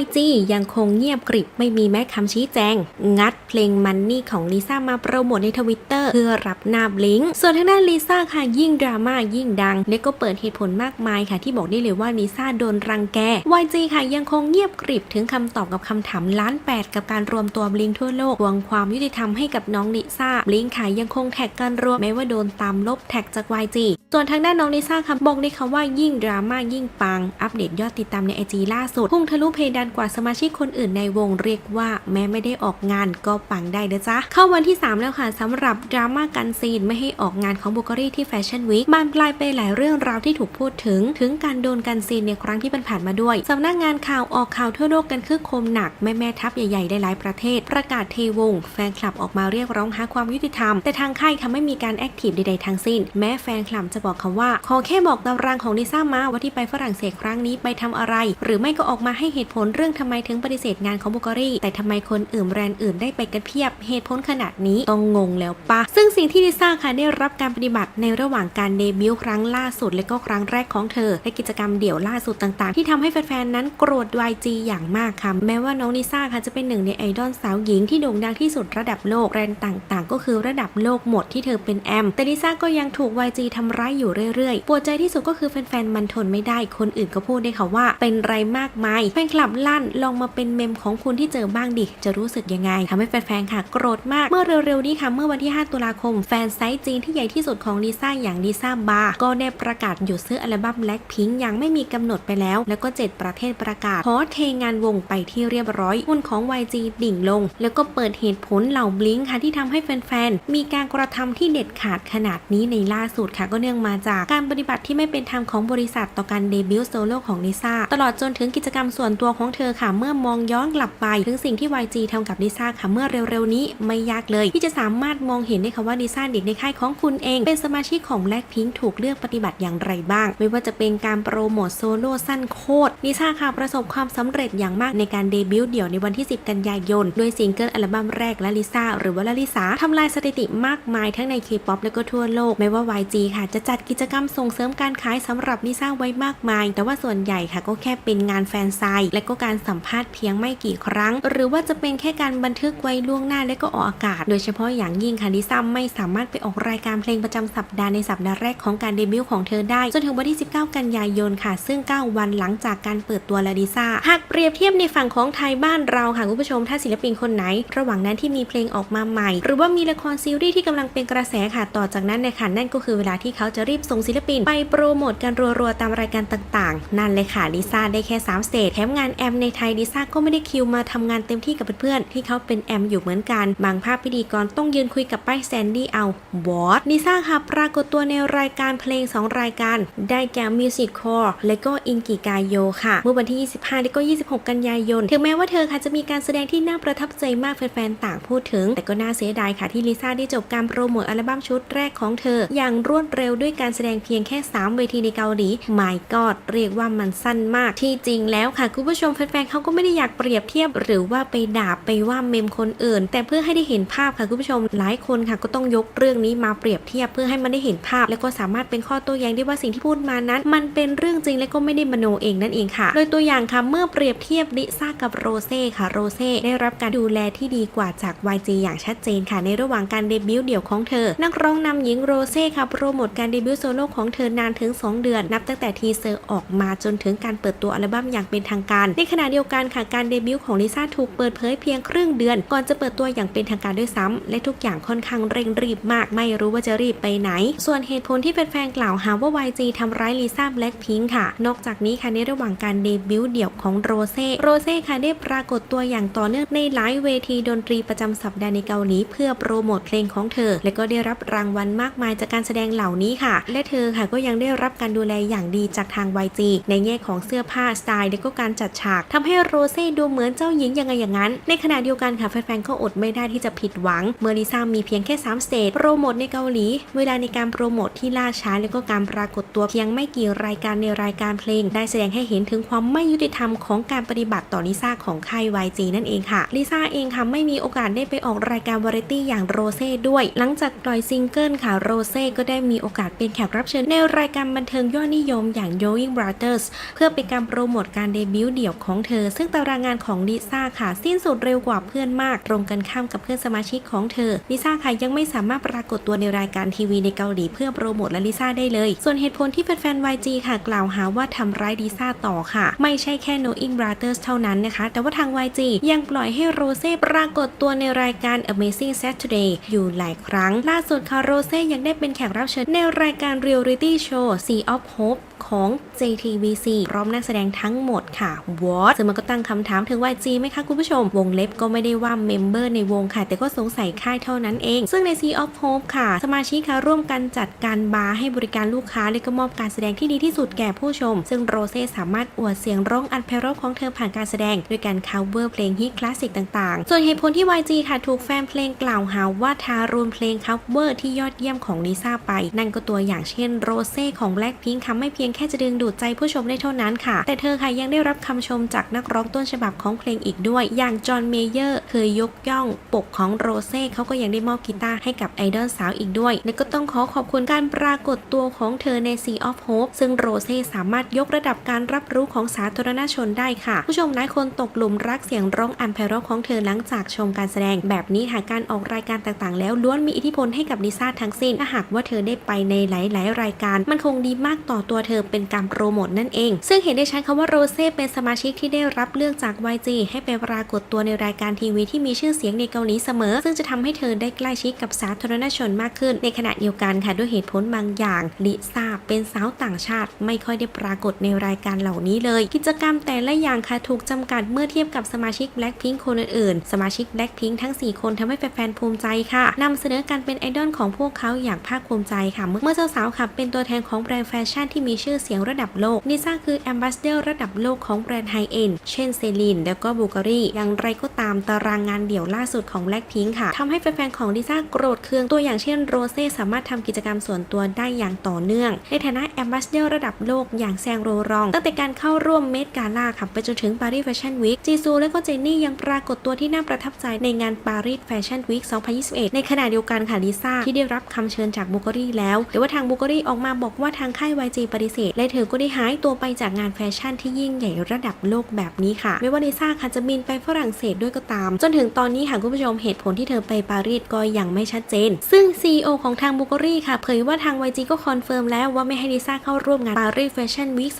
YG ยังคงเงียบกริบไม่มีแม้คำชี้แจง งัดเพลงมันนี่ของลิซ่ามาโปรโมทในทวิตเตอร์เพื่อรับหนาบลิงส่วนทางด้านลิซ่าค่ะยิ่งดราม่ายิ่งดังและก็เปิดเหตุผลมากมายค่ะ ที่บอกได้เลยว่าลิซ่าโดนรังแก YG ค่ะยังคงเงียบกริบถึงคำตอบกับคำถามล้านแปดกับการรวมตัวบลิงทั่วโลกทวงความยุติธรรมให้กับน้องลิซ่าบลิงค่ะยังคงแท็กกันรวมแม้ว่าโดนตามลบแท็กจาก YG ส่วนทางด้านน้องลิซ่าค่ะบอกเลยค่ะว่ายิ่งดราม่ายิ่งปังอัปเดตยอดติดตามในไอจีล่าสุดพุ่งทะลุเพดานกว่าสมาชิกคนอื่นในวงเรียกว่าแม้ไม่ได้ออกงานก็ปังได้นะจ๊ะเข้าวันที่ 3 แล้วค่ะสำหรับดราม่ากันซีนไม่ให้ออกงานของบุกรี่ที่แฟชั่นวีคบานปลายไปหลายเรื่องราวที่ถูกพูดถึง ถึงการโดนกันซีนในครั้งที่ผ่านมาด้วยสำนักงานข่าวออกข่าวทั่วโลกกันคึกโคมหนักแม่แม่ทัพใหญ่ๆหลายประเทศ ประกาศเทวง แฟนคลับออกมาเรียกร้องหาความยุติธรรม แต่ทางค่ายทำไม่มีการแอคทีฟใดๆทั้งสิ้น แม้แฟนคลับจะบอกคำว่า ขอแค่บอกตารางของลิซ่ามาว่าที่ไปฝรั่งเศสครั้งนี้ไปทำอะไร หรือไม่ก็ออกมาให้เหตุผลเรื่องทำไมถึงปฏิเสธงานของบุกรี่ แต่ทำไมคนอื่นแบรนด์อื่นได้ไปกันเพียบเหตุผลขนาดนี้ต้องงงแล้วปะ ซึ่งสิ่งที่ลิซ่าค่ะได้รับการปฏิบัติในระหว่างการเดบิวต์ครั้งล่าสุด และก็ครั้งแรกของเธอและกิจกรรมเดี่ยวล่าสุดต่างๆ ที่ทำให้แฟนๆนั้นโกรธ YG อย่างมากค่ะแม้ว่าน้องลิซ่าค่ะจะเป็นหนึ่งในไอดอลสาวหญิงที่โด่งดังที่สุดระดับโลกแบรนด์ต่างๆ ก็คือระดับโลกหมดที่เธอเป็นแอมแต่ลิซ่าก็ยังถูก YG ทำร้ายอยู่เรื่อยๆปวดใจที่สุดก็คือแฟนๆมันทนไม่ได้คนอื่นก็พูดได้ค่ะว่า เป็นไรมากมายแฟนคลับลั่น ลองมาเป็นเมมของคุณที่เจอบ้างดิ จะรู้สึกยังไงทำให้แฟนๆ ค่ะ โกรธมาก เมื่อเร็วๆ นี้ค่ะ เมื่อวันที่ 5 ตุลาคม แฟนไซต์จีนที่ใหญ่ที่สุดของลิซ่าอย่างลิซ่าบาร์ก็ได้ประกาศหยุดซื้ออัลบั้มแบล็คพิงยังไม่มีกำหนดไปแล้ว แล้วก็ 7 ประเทศประกาศขอเทงานวงไปที่เรียบร้อยหุ้นของ YG ดิ่งลง แล้วก็เปิดเหตุผลเหล่าบลิงค์ค่ะที่ทำให้แฟนๆ มีการกระทำที่เด็ดขาดขนาดนี้ในล่าสุดค่ะก็เนื่องมาจากการปฏิบัติที่ไม่เป็นธรรมของบริษัทต่อการเดบิวต์โซโล่ของลิซ่าตลอดจนถึงกิจกรรมส่วนตัวของเธอค่ะ เมื่อมองย้อนกลับไป ถึงสิ่งที่ YG ทำกับลิซ่าค่ะเมื่อเร็วๆนี้ไม่ยากเลย ที่จะสามารถมองเห็นได้ค่ะว่าลิซ่าเด็กในค่ายของคุณเอง เป็นสมาชิกของ Blackpink ถูกเลือกปฏิบัติอย่างไรบ้าง ไม่ว่าจะเป็นการโปรโมทโซโล่สั้นโคตรลิซ่าค่ะประสบความสำเร็จอย่างมากในการเดบิวต์เดี่ยวในวันที่ 10 กันยายนด้วยซิงเกิลอัลบั้มแรกและลิซ่าหรือว่าลาลิซาทำลายสถิติมากมายทั้งใน K-POP และก็ทั่วโลกไม่ว่า YG ค่ะ จะจัดกิจกรรมส่งเสริมการขายสำหรับลิซ่าไว้มากมาย แต่ว่าส่วนใหญ่ค่ะก็แค่เป็นงานแฟนไซน์และก็การสัมภาษณ์เพียงไม่กี่ครั้ง หรือว่าจะเป็นแค่การบันทึกไว้ล่วงหน้าและก็ออกอากาศ โดยเฉพาะอย่างยิ่งค่ะลิซ่าไม่สามารถไปออกรายการเพลงประจำสัปดาห์ในสัปดาห์แรกของการเดบิวต์ของเธอได้ จนถึงวันที่ 19 กันยายนค่ะ ซึ่ง 9 วันหลังจากการเปิดตัวลาลิซ่าหากเปรียบเทียบในฝั่งของไทยบ้านเราค่ะคุณผู้ชมถ้าศิลปินคนไหน ระหว่างนั้นที่มีเพลงออกมาใหม่ หรือว่ามีละครซีรีส์ที่กำลังเป็นกระแสค่ะต่อจากนั้นเนี่ยค่ะนั่นก็คือเวลาที่เขาจะรีบส่งศิลปิน ไปโปรโมทกันรัวๆตามรายการต่างๆ นั่นเลยค่ะลิซ่าได้แค่3สเตจแถมงานอมในไทยลิซ่าก็ไม่ได้คิวมาทำงานเต็มที่กับเพื่อนๆที่เขาเป็นแอมอยู่เหมือนกัน บางภาพพิธีกรต้องยืนคุยกับป้ายแซนดี้เอาวอตลิซ่าค่ะปรากฏตัวในรายการเพลง 2 รายการ ได้แก่ Music Core และก็อินกิกายโยค่ะ เมื่อวันที่ 25 และก็ 26 กันยายน ถึงแม้ว่าเธอค่ะจะมีการแสดงที่น่าประทับใจมากแฟนๆต่างพูดถึง แต่ก็น่าเสียดายค่ะที่ลิซ่าได้จบการโปรโมทอัลบั้มชุดแรกของเธอ อย่างรวดเร็วด้วยการแสดงเพียงแค่ 3 เวทีในเกาหลี My God เรียกว่ามันสั้นมากที่จริงแล้วค่ะคุณผู้ชมแฟนๆเขาก็ไม่ได้อยากเปรียบเทียบ หรือว่าไปด่าไปว่าเมมคนอื่น แต่เพื่อให้ได้เห็นภาพค่ะคุณผู้ชมหลายคนค่ะก็ต้องยกเรื่องนี้มาเปรียบเทียบเพื่อให้มันได้เห็นภาพ และก็สามารถเป็นข้อโต้แย้งได้ว่าสิ่งที่พูดมานั้น มันเป็นเรื่องจริงและก็ไม่ได้มโนเองนั่นเองค่ะ โดยตัวอย่างค่ะเมื่อเปรียบเทียบลิซ่ากับโรเซ่ค่ะโรเซ่ได้รับการดูแลที่ดีกว่าจาก YG อย่างชัดเจนค่ะในระหว่างการเดบิวต์เดี่ยวของเธอ นักร้องนำหญิงโรเซ่ค่ะโปรโมทการเดบิวต์โซโล่ของเธอนานถึง 2 เดือน นับตั้งแต่ทีเซอร์ออกมาจนถึงการเปิดตัวอัลบั้มอย่างเป็นทางการในขณะเดียวกันค่ะการเดบิวต์ของลิซ่าถูกเปิดเผยเพียงครึ่งเดือน ก่อนจะเปิดตัวอย่างเป็นทางการด้วยซ้ำและทุกอย่างค่อนข้างเร่งรีบมาก ไม่รู้ว่าจะรีบไปไหน ส่วนเหตุผลที่แฟนๆกล่าวหาว่า YG ทำร้ายลิซ่าแบล็คพิงค์ค่ะ นอกจากนี้ค่ะในระหว่างการเดบิวต์เดี่ยวของโรเซ่โรเซ่ค่ะได้ปรากฏตัวอย่างต่อเนื่องในหลายเวทีดนตรีประจำสัปดาห์ในเกาหลีเพื่อโปรโมทเพลงของเธอ และก็ได้รับรางวัลมากมายจากการแสดงเหล่านี้ค่ะ และเธอค่ะก็ยังได้รับการดูแลอย่างดีจากทาง YG ในแง่ของเสื้อผ้าสไตล์และก็การจัดฉากทำให้โรเซ่ดูเหมือนเจ้าหญิงยังไงอย่างนั้น ในขณะเดียวกันค่ะแฟนๆก็อดไม่ได้ที่จะผิดหวัง เมื่อลิซ่ามีเพียงแค่3สเตจโปรโมทในเกาหลี เวลาในการโปรโมทที่ล่าช้าและก็การปรากฏตัวเพียงไม่กี่รายการในรายการเพลง ได้แสดงให้เห็นถึงความไม่ยุติธรรมของการปฏิบัติต่อลิซ่าของค่าย YG นั่นเองค่ะลิซ่าเองค่ะไม่มีโอกาสได้ไปออกรายการวาไรตี้อย่างโรเซ่ด้วย หลังจากปล่อยซิงเกิลค่ะโรเซ่ก็ได้มีโอกาสเป็นแขกรับเชิญในรายการบันเทิงยอดนิยมอย่าง Yoing Brothers เพื่อเป็นการโปรโมทการเดบิวต์เดี่ยวยวของเธอ ซึ่งตารางงานของลิซ่าค่ะ สิ้นสุดเร็วกว่าเพื่อนมาก ตรงกันข้ามกับเพื่อนสมาชิกของเธอลิซ่าค่ะยังไม่สามารถปรากฏตัวในรายการทีวีในเกาหลีเพื่อโปรโมทและลิซ่าได้เลย ส่วนเหตุผลที่แฟนๆ YG ค่ะ กล่าวหาว่าทำร้ายลิซ่าต่อค่ะ ไม่ใช่แค่ Knowing Brothers เท่านั้นนะคะ แต่ว่าทาง YG ยังปล่อยให้โรเซ่ปรากฏตัวในรายการ Amazing Saturday อยู่หลายครั้ง ล่าสุดค่ะโรเซ่ยังได้เป็นแขกรับเชิญในรายการ Reality Show Sea of Hope ของ JTBC พร้อมนักแสดงทั้งหมดค่ะ What ซึ่งมันก็ตั้งคำถามถึง YG ไหมคะคุณผู้ชม วงเล็บก็ไม่ได้ว่าเมมเบอร์ในวงค่ะ แต่ก็สงสัยค่ายเท่านั้นเอง ซึ่งใน Sea of Hope ค่ะ สมาชิกค่ะร่วมกันจัดการบาร์ให้บริการลูกค้า และก็มอบการแสดงที่ดีที่สุดแก่ผู้ชม ซึ่งโรเซ่สามารถอวดเสียงร้องอันไพเราะของเธอผ่านการแสดงด้วยการ cover เพลงฮิตคลาสสิกต่างๆ ส่วนเหตุผลที่ YG ค่ะถูกแฟนเพลงกล่าวหาว่าทารุณเพลง cover ที่ยอดเยี่ยมของลิซ่าไป นั่นก็ตัวอย่างเช่นโรเซ่ของ Blackpink ค่ะไม่เพียงแค่จะดึงดูดใจผู้ชมได้เท่านั้นค่ะ แต่เธอค่ะยังได้รับคำชมจากนักร้องต้นฉบับของเพลงอีกด้วย อย่างจอห์นเมเยอร์เคยยกย่องปกของโรเซ่เขาก็ยังได้มอบกีตาร์ให้กับไอดอลสาวอีกด้วย และก็ต้องขอขอบคุณการปรากฏตัวของเธอใน Sea of Hope ซึ่งโรเซ่สามารถยกระดับการรับรู้ของสาธารณชนได้ค่ะ ผู้ชมหลายคนตกหลุมรักเสียงร้องอันไพเราะของเธอหลังจากชมการแสดง แบบนี้หากการออกรายการต่างๆ แล้วล้วนมีอิทธิพลให้กับลิซ่าทั้งสิ้นถ้าหากว่าเธอได้ไปในหลาย ๆ รายการ มันคงดีมากต่อตัวเธอเป็นการโปรโมทนั่นเอง ซึ่งเห็นได้ชัดค่ะว่าโรเซ่เป็นสมาชิกที่ได้รับเลือกจาก YG ให้ไปปรากฏตัวในรายการทีวีที่มีชื่อเสียงในเกาหลีเสมอ ซึ่งจะทำให้เธอได้ใกล้ชิดกับสาธารณชนมากขึ้น ในขณะเดียวกันค่ะด้วยเหตุผลบางอย่างลิซ่าเป็นสาวต่างชาติ ไม่ค่อยได้ปรากฏในรายการเหล่านี้เลย กิจกรรมแต่ละอย่างค่ะถูกจำกัดเมื่อเทียบกับสมาชิก Blackpink คนอื่นๆ สมาชิก Blackpink ทั้ง 4 คนทำให้แฟนๆภูมิใจค่ะนำเสนอการเป็นไอดอลของพวกเขาอย่างภาคภูมิใจค่ะ เมื่อสาวๆค่ะเป็นตัวแทนของแบรนด์แฟชั่นที่มีชื่อเสียงระดับโลกลิซ่าคือแอมบาสเดอร์ระดับโลกของแบรนด์ไฮเอ็นเช่นเซลีนแล้วก็บูการีอย่างไรก็ตามตารางงานเดี่ยวล่าสุดของ Blackpink ค่ะทำให้แฟนๆของลิซ่าโกรธเคืองตัวอย่างเช่นโรเซ่สามารถทำกิจกรรมส่วนตัวได้อย่างต่อเนื่อง ในฐานะแอมบาสเดอร์ระดับโลกอย่างแซงโรรอง ตั้งแต่การเข้าร่วมเมดกาล่าค่ะไปจนถึงปารีสแฟชั่นวีคจีซูและก็เจนนี่ยังปรากฏตัวที่น่าประทับใจในงานปารีสแฟชั่นวีค2021 ในขณะเดียวกันค่ะลิซ่าที่ได้รับคำเชิญจากบูการีแล้วแต่ว่าทางบูการีออกมาบอกว่าทางค่าย YG ปฏิเสธ และเธอก็ได้หายตัวไปจากงานแฟชั่นที่ยิ่งใหญ่ระดับโลกแบบนี้ค่ะ ไม่ว่าลิซ่าค่ะจะบินไปฝรั่งเศสด้วยก็ตาม จนถึงตอนนี้ค่ะคุณผู้ชมเหตุผลที่เธอไปปารีสก็ยังไม่ชัดเจน ซึ่ง CEO ของทางบูการีค่ะเผยว่าทาง YG ก็คอนเฟิร์มแล้วว่าไม่ให้ลิซ่าเข้าร่วมงานปารีสแฟชั่นวีค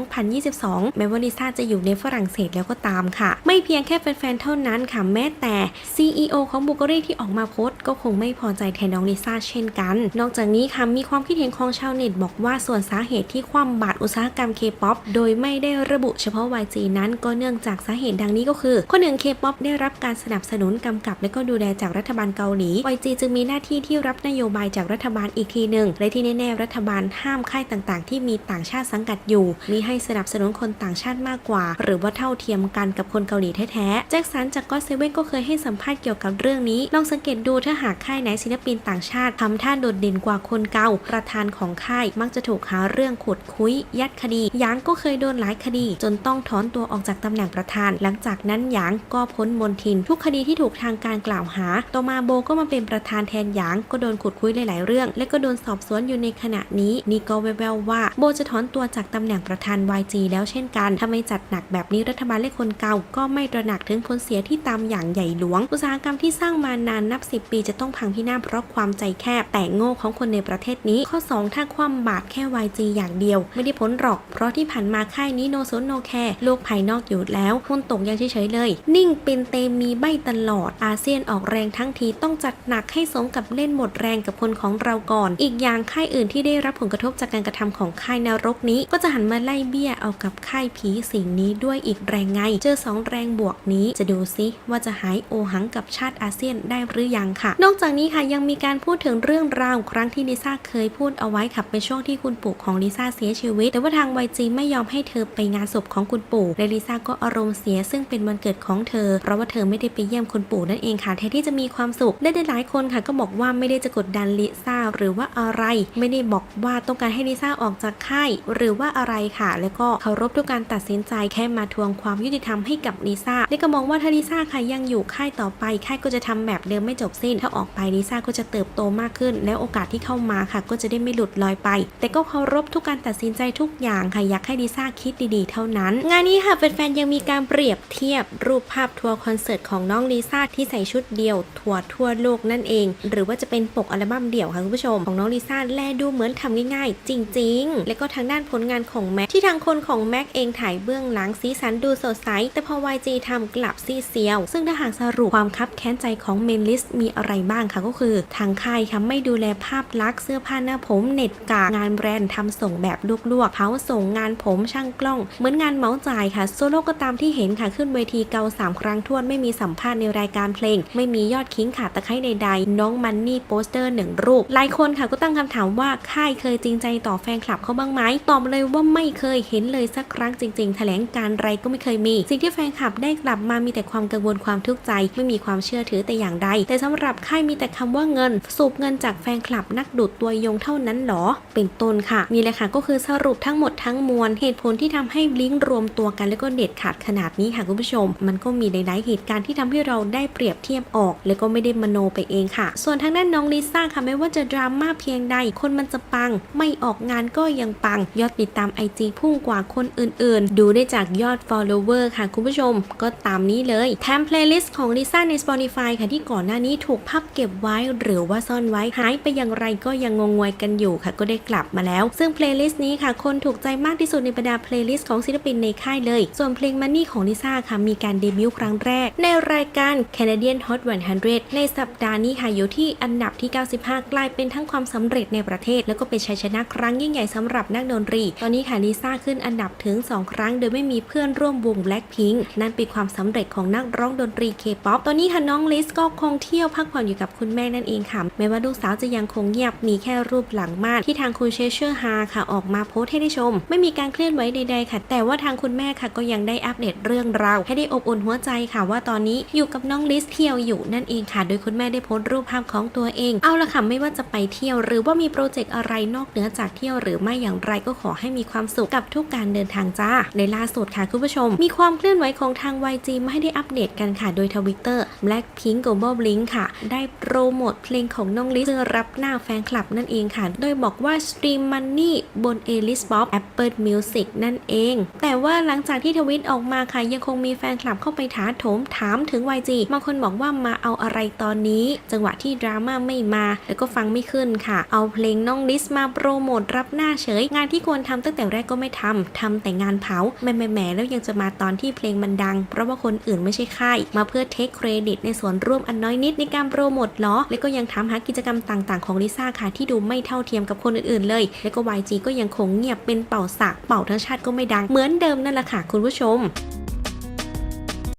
2021-2022 แม้ว่าลิซ่าจะอยู่ในฝรั่งเศสแล้วก็ตามค่ะ ไม่เพียงแค่แฟนๆเท่านั้นค่ะแม้แต่ CEO ของบูการีที่ออกมาโพสต์ก็คงไม่พอใจแทนน้องลิซ่าเช่นกัน นอกจากนี้ค่ะมีความคิดเห็นของชาวเน็ตบอกว่าส่วนสาเหตุที่คว่ำบาตรอุตสาหกรรม K-POP โดยไม่ได้ระบุเฉพาะ YG นั้นก็เนื่องจากสาเหตุดังนี้ก็คือคนหนึ่ง K-POP ได้รับการสนับสนุนกำกับ และก็ดูแลจากรัฐบาลเกาหลี YG จึงมีหน้าที่ที่รับนโยบายจากรัฐบาลอีกทีหนึ่งและที่แน่ๆรัฐบาลห้ามค่ายต่างๆ ที่มีต่างชาติสังกัดอยู่ มีให้สนับสนุนคนต่างชาติมากกว่า หรือว่าเท่าเทียมกันกับคนเกาหลีแท้ๆแจ็คสันจากก็เซเว่นก็เคยให้สัมภาษณ์เกี่ยวกับเรื่องนี้ ลองสังเกตดูถ้าหากค่ายไหนศิลปินต่างชาติทำท่าโดดเด่นกว่าคนเก่าประธานของค่ายมักจะถูกหาเรื่องขุดคุยยัดคดีหยางก็เคยโดนหลายคดี จนต้องถอนตัวออกจากตำแหน่งประธาน หลังจากนั้นหยางก็พ้นมนทิน ทุกคดีที่ถูกทางการกล่าวหา ต่อมาโบก็มาเป็นประธานแทนหยางก็โดนขุดคุยหลาย ๆ เรื่อง และก็โดนสอบสวนอยู่ในขณะนี้นี่ก็แววๆว่าโบจะถอนตัวจากตำแหน่งประธาน YG แล้วเช่นกันถ้าไม่จัดหนักแบบนี้รัฐบาลและคนเก่า ก็ไม่ตระหนักถึงผลเสียที่ตามอย่างใหญ่หลวง อุตสาหกรรมที่สร้างมานานนับ 10 ปีจะต้องพังพินาศเพราะความใจแคบแต่โง่ของคนในประเทศนี้ข้อ 2 ถ้าคว่ำบาตรแค่ YG อย่างเดียว ไม่ได้ผลหรอก เพราะที่ผ่านมาค่ายนี้โนโซนโนแคร์โลกภายนอกอยู่แล้วหุ้นตกยังเฉยๆเลย นิ่งเป็นเตมีใบตลอดอาเซียนออกแรงทั้งทีต้องจัดหนักให้สมกับเล่นหมดแรงกับคนของเราก่อน อีกอย่างค่ายอื่นที่ได้รับผลกระทบจากการกระทำของค่ายนรกนี้ ก็จะหันมาไล่เบี้ยเอากับค่ายผีสิงนี้ด้วยอีกแรงไง เจอสองแรงบวกนี้จะดูซิว่าจะหายโอหังกับชาติอาเซียนได้หรือยังค่ะ นอกจากนี้ค่ะยังมีการพูดถึงเรื่องราวครั้งที่ลิซ่าเคยพูดเอาไว้ค่ะเป็นช่วงที่คุณปู่ของลิซ่าเสียชีวิต แต่ว่าทาง YG ไม่ยอมให้เธอไปงานศพของคุณปู่และลิซ่าก็อารมณ์เสียซึ่งเป็นวันเกิดของเธอ เพราะว่าเธอไม่ได้ไปเยี่ยมคุณปู่นั่นเองค่ะแทนที่จะมีความสุขและหลายคนค่ะก็บอกว่าไม่ได้จะกดดันลิซ่าหรือว่าอะไร ไม่ได้บอกว่าต้องการให้ลิซ่าออกจากค่ายหรือว่าอะไรค่ะ แล้วก็เคารพทุกการตัดสินใจแค่มาทวงความยุติธรรมให้กับลิซ่าและก็มองว่าถ้าลิซ่าค่ะยังอยู่ค่ายต่อไปค่ายก็จะทำแบบเดิมไม่จบสิ้น ถ้าออกไปลิซ่าก็จะเติบโตมากขึ้น แล้วโอกาสที่เข้ามาค่ะ ก็จะได้ไม่หลุดลอยไป แต่ก็เคาารพทุกการตัดสินใจทุกอย่างค่ะอยากให้ลิซ่าคิดดีๆ เท่านั้น งานนี้ค่ะแฟนๆยังมีการเปรียบเทียบรูปภาพทัวร์คอนเสิร์ตของน้องลิซ่าที่ใส่ชุดเดียวทัวร์ทั่วโลกนั่นเอง หรือว่าจะเป็นปกอัลบั้มเดี่ยวค่ะคุณผู้ชมของน้องลิซ่าแลดูเหมือนทำง่ายๆ จริง ๆ และก็ทางด้านผลงานของแม็กที่ทางคนของแม็กเองถ่ายเบื้องหลังสีสันดูสดใสแต่พอ YG ทำกลับซีเซียว ซึ่งถ้าหากสรุปความคับแค้นใจของเมนลิสมีอะไรบ้างคะก็คือ ทางค่ายค่ะไม่ดูแลภาพลักษณ์เสื้อผ้าหน้าผมเน็ตกากงานแบรนด์ทำส่งแบบลวกๆเขาส่งงานผมช่างกล้อง เหมือนงานเหมาจ่ายค่ะโซโล่ก็ตามที่เห็นค่ะขึ้นเวทีเกาสามครั้งทวนไม่มีสัมภาษณ์ในรายการเพลง ไม่มียอดคิงขาดตะไคร้ใดๆ น้องมันนี่โปสเตอร์หนึ่งรูป หลายคนค่ะก็ตั้งคำถามว่าค่ายเคยจริงใจต่อแฟนคลับเขาบ้างไหมตอบเลยว่าไม่เคยเห็นเลยสักครั้งจริงๆ แถลงการไรก็ไม่เคยมี สิ่งที่แฟนคลับได้กลับมามีแต่ความกังวลความทุกข์ใจ ไม่มีความเชื่อถือแต่อย่างใด แต่สำหรับค่ายมีแต่คำว่าเงิน สูบเงินจากแฟนคลับนักดูดตัวยงเท่านั้นหรอ เป็นต้นค่ะนี่แหละค่ะก็คือสรุปทั้งหมดทั้งมวลเหตุผลที่ทำให้ลิงก์รวมตัวกันแล้วก็เด็ดขาดขนาดนี้ค่ะคุณผู้ชม มันก็มีหลายๆเหตุการณ์ที่ทำให้เราได้เปรียบเทียบออก แล้วก็ไม่ได้มโนไปเองค่ะ ส่วนทางด้านน้องลิซ่าค่ะไม่ว่าจะดราม่าเพียงใด คนมันจะปัง ไม่ออกงานก็ยังปัง ยอดติดตาม IG พุ่งกว่าคนอื่น ๆ ดูได้จากยอด follower ค่ะคุณผู้ชม ก็ตามนี้เลยแถม playlist ของลิซ่าใน Spotify ค่ะที่ก่อนหน้านี้ถูกพับเก็บไว้ หรือว่าซ่อนไว้หายไปอย่างไรก็ยังงงงวยกันอยู่ค่ะ ก็ได้กลับมาแล้วซึ่ง playlist นี้ค่ะ คนถูกใจมากที่สุดในบรรดา playlist ของศิลปินในค่ายเลย ส่วนเพลง Money ของลิซ่าค่ะ มีการเดบิวต์ครั้งแรก ในรายการ Canadian Hot 100 ในสัปดาห์นี้ค่ะ อยู่ที่อันดับที่ 95 กลายเป็นทั้งความสำเร็จในประเทศ แล้วก็เป็นชัยชนะครั้งยิ่งใหญ่สำหรับนักดนตรี ตอนนี้ค่ะลิซ่าขึ้นอันดับถึง 2 ครั้ง โดยไม่มีเพื่อนร่วมวง Blackpink นั่นเป็นความสำเร็จของนักร้องดนตรี K-POP ตอนนี้ค่ะน้องลิสก็คงเที่ยวพักผ่อนอยู่กับคุณแม่นั่นเองค่ะแม้ว่าลูกสาวจะยังคงเงียบมีแค่รูปหลังม่านที่ทางคุณเชเชอร์ฮาค่ะออกมาโพสต์ให้ได้ชม ไม่มีการเคลื่อนไหวใดๆค่ะ แต่ว่าทางคุณแม่ค่ะก็ยังได้อัปเดตเรื่องราวให้ได้อบอุ่นหัวใจค่ะว่าตอนนี้อยู่กับน้องลิสเที่ยวอยู่นั่นเองค่ะ โดยคุณแม่ได้โพสต์รูปภาพของตัวเอง เอาละค่ะไม่ว่าจะไปเที่ยวหรือว่ามีโปรเจกต์อะไรนอกเหนือจากเที่ยวหรือไม่อย่างไรก็ขอให้มีความสุขกับทุกการเดินทางจ้าในล่าสุดค่ะคุณผู้ชม มีความเคลื่อนไหวของทาง YG มาให้ได้อัปเดตกันค่ะโดยทวิตเตอร์ Blackpink Global Blink ค่ะ ได้โปรโมทเพลงของน้องลิสรับหน้าแฟนคลับนั่นเองค่ะ โดยบอกว่าสตรีมมันนี่บน a l i s Pop Apple Music นั่นเอง แต่ว่าหลังจากที่ทวิตออกมาค่ะ ยังคงมีแฟนคลับเข้าไปถาโถมถามถึง YG บางคนบอกว่ามาเอาอะไรตอนนี้ จังหวะที่ดราม่าไม่มา แล้วก็ฟังไม่ขึ้นค่ะ เอาเพลงน้องลิสมาโปรโมทรับหน้าเฉย งานที่ควรทำตั้งแต่แรกก็ไม่ทำทำแต่งานเผาแหม่แหม่แล้วยังจะมาตอนที่เพลงมันดัง เพราะว่าคนอื่นไม่ใช่ค่าย มาเพื่อเทคเครดิตในส่วนร่วมอันน้อยนิดในการโปรโมทล้อแล้วก็ยังถามหากิจกรรมต่าง ๆ ของลิซ่าค่ะที่ดูไม่เท่าเทียมกับคนอื่นๆเลยแล้วก็ YG ก็ยังคงเงียบเป็นเป่าสักเป่าทั้งชาติก็ไม่ดังเหมือนเดิมนั่นแหละค่ะคุณผู้ชม